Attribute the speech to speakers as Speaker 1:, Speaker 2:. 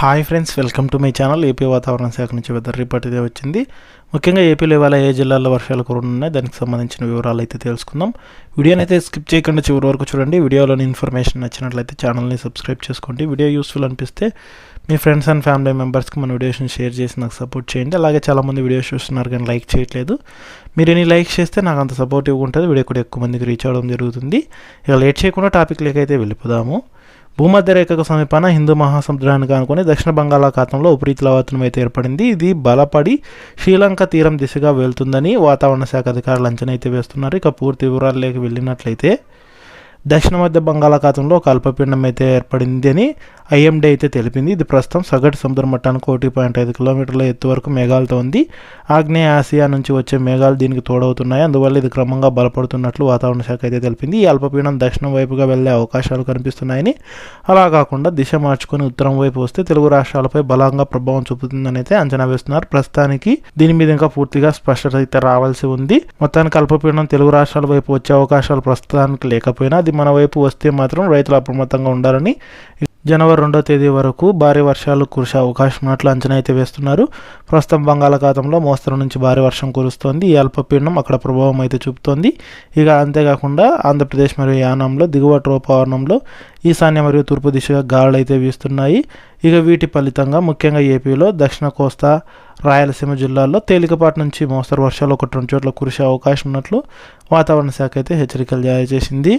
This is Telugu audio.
Speaker 1: Hi friends welcome to my channel. AP వాతావరణ శాఖ నుంచి వెదర్ రిపోర్ట్ అయితే వచ్చింది. ముఖ్యంగా ఏపీలో ఇవాళ ఏ జిల్లాల్లో వర్షాలు కురున్నాయి దానికి సంబంధించిన వివరాలు అయితే తెలుసుకుందాం. వీడియోని అయితే స్కిప్ చేయకుండా చివరి వరకు చూడండి. వీడియోలోని ఇన్ఫర్మేషన్ నచ్చినట్లయితే ఛానల్ని సబ్స్క్రైబ్ చేసుకోండి. వీడియో యూస్ఫుల్ అనిపిస్తే మీ ఫ్రెండ్స్ అండ్ ఫ్యామిలీ మెంబర్స్కి మన వీడియోస్ని షేర్ చేసి నాకు సపోర్ట్ చేయండి. అలాగే చాలామంది వీడియోస్ చూస్తున్నారు కానీ లైక్ చేయట్లేదు. మీరు ఎన్ని లైక్ చేస్తే నాకు అంత సపోర్టివ్గా ఉంటుంది వీడియో కూడా ఎక్కువ మందికి రీచ్ అవ్వడం జరుగుతుంది. ఇక లేట్ చేయకుండా టాపిక్ లేకైతే వెళ్ళిపోదాము. భూమధ్య రేఖకు సమీపాన హిందూ మహాసముద్రానికి అనుకుని దక్షిణ బంగాళాఖాతంలో ఉపరితల అయితే ఏర్పడింది. ఇది బలపడి శ్రీలంక తీరం దిశగా వెళ్తుందని వాతావరణ శాఖ అధికారులు అంచనా అయితే వేస్తున్నారు. ఇక పూర్తి వివరాల్లోకి వెళ్ళినట్లయితే దక్షిణ మధ్య బంగాళాఖాతంలో ఒక అల్పపీడనం అయితే ఏర్పడింది అని ఐఎండీ అయితే తెలిపింది. ఇది ప్రస్తుతం సగటు సముద్ర మట్టానికి ఒకటి పాయింట్ ఐదు కిలోమీటర్ల ఎత్తు వరకు మేఘాలతో ఉంది. ఆగ్నేయ ఆసియా నుంచి వచ్చే మేఘాలు దీనికి తోడవుతున్నాయి. అందువల్ల ఇది క్రమంగా బలపడుతున్నట్లు వాతావరణ శాఖ అయితే తెలిపింది. ఈ అల్పపీడనం దక్షిణం వైపుగా వెళ్ళే అవకాశాలు కనిపిస్తున్నాయని. అలా కాకుండా దిశ మార్చుకొని ఉత్తరం వైపు వస్తే తెలుగు రాష్ట్రాలపై బలంగా ప్రభావం చూపుతుందని అయితే అంచనా వేస్తున్నారు. ప్రస్తుతానికి దీని మీద ఇంకా పూర్తిగా స్పష్టత అయితే రావాల్సి ఉంది. మొత్తానికి అల్పపీడనం తెలుగు రాష్ట్రాల వైపు వచ్చే అవకాశాలు ప్రస్తుతానికి లేకపోయినా అది మన వైపు వస్తే మాత్రం రైతులు అప్రమత్తంగా ఉండాలని జనవరి రెండో తేదీ వరకు భారీ వర్షాలు కురిసే అవకాశం ఉన్నట్లు అంచనా అయితే వేస్తున్నారు. ప్రస్తుతం బంగాళాఖాతంలో మోస్తరు నుంచి భారీ వర్షం కురుస్తోంది. ఈ అల్పపీడనం అక్కడ ప్రభావం అయితే చూపుతోంది. ఇక అంతేకాకుండా ఆంధ్రప్రదేశ్ మరియు యానంలో దిగువ ట్రోపవరణంలో ఈశాన్య మరియు తూర్పు దిశగా గాలులు అయితే వీస్తున్నాయి. ఇక వీటి ఫలితంగా ముఖ్యంగా ఏపీలో దక్షిణ కోస్తా రాయలసీమ జిల్లాల్లో తేలికపాటి నుంచి మోస్తరు వర్షాలు ఒకటి రెండు చోట్ల కురిసే అవకాశం ఉన్నట్లు వాతావరణ శాఖ అయితే హెచ్చరికలు జారీ చేసింది.